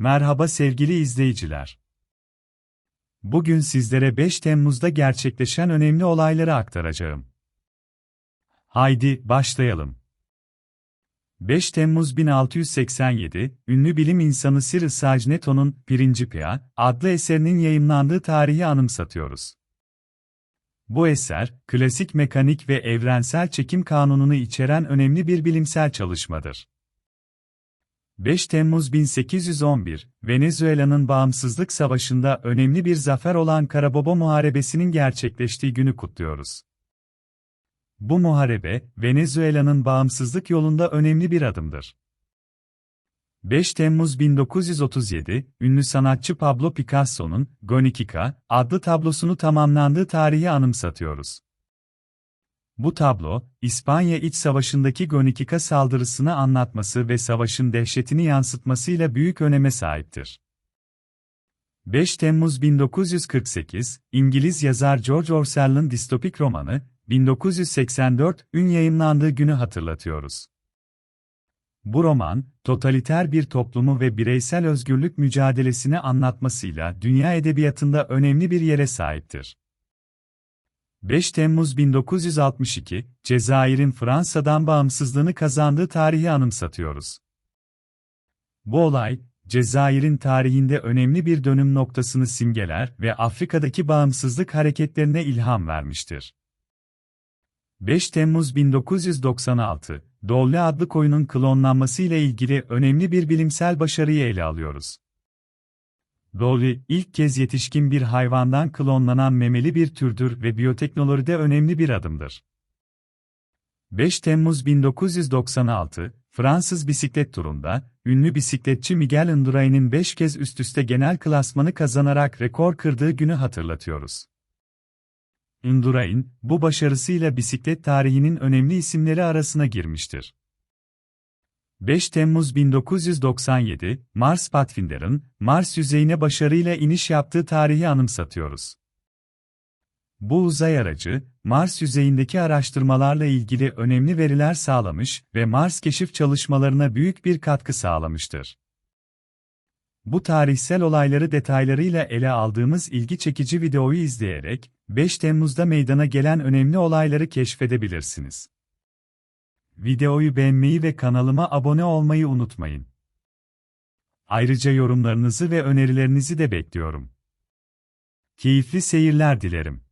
Merhaba sevgili izleyiciler. Bugün sizlere 5 Temmuz'da gerçekleşen önemli olayları aktaracağım. Haydi başlayalım. 5 Temmuz 1687, ünlü bilim insanı Sir Isaac Newton'un Principia adlı eserinin yayımlandığı tarihi anımsatıyoruz. Bu eser, klasik mekanik ve evrensel çekim kanununu içeren önemli bir bilimsel çalışmadır. 5 Temmuz 1811, Venezuela'nın bağımsızlık savaşında önemli bir zafer olan Carabobo Muharebesi'nin gerçekleştiği günü kutluyoruz. Bu muharebe, Venezuela'nın bağımsızlık yolunda önemli bir adımdır. 5 Temmuz 1937, ünlü sanatçı Pablo Picasso'nun Guernica adlı tablosunu tamamlandığı tarihi anımsatıyoruz. Bu tablo, İspanya İç Savaşı'ndaki Guernica saldırısını anlatması ve savaşın dehşetini yansıtmasıyla büyük öneme sahiptir. 5 Temmuz 1948, İngiliz yazar George Orwell'ın distopik romanı, 1984, ün yayımlandığı günü hatırlatıyoruz. Bu roman, totaliter bir toplumu ve bireysel özgürlük mücadelesini anlatmasıyla dünya edebiyatında önemli bir yere sahiptir. 5 Temmuz 1962, Cezayir'in Fransa'dan bağımsızlığını kazandığı tarihi anımsatıyoruz. Bu olay, Cezayir'in tarihinde önemli bir dönüm noktasını simgeler ve Afrika'daki bağımsızlık hareketlerine ilham vermiştir. 5 Temmuz 1996, Dolly adlı koyunun klonlanması ile ilgili önemli bir bilimsel başarıyı ele alıyoruz. Dolly, ilk kez yetişkin bir hayvandan klonlanan memeli bir türdür ve biyoteknolojide önemli bir adımdır. 5 Temmuz 1996, Fransız bisiklet turunda, ünlü bisikletçi Miguel Indurain'in 5 kez üst üste genel klasmanı kazanarak rekor kırdığı günü hatırlatıyoruz. Indurain, bu başarısıyla bisiklet tarihinin önemli isimleri arasına girmiştir. 5 Temmuz 1997, Mars Pathfinder'ın, Mars yüzeyine başarıyla iniş yaptığı tarihi anımsatıyoruz. Bu uzay aracı, Mars yüzeyindeki araştırmalarla ilgili önemli veriler sağlamış ve Mars keşif çalışmalarına büyük bir katkı sağlamıştır. Bu tarihsel olayları detaylarıyla ele aldığımız ilgi çekici videoyu izleyerek, 5 Temmuz'da meydana gelen önemli olayları keşfedebilirsiniz. Videoyu beğenmeyi ve kanalıma abone olmayı unutmayın. Ayrıca yorumlarınızı ve önerilerinizi de bekliyorum. Keyifli seyirler dilerim.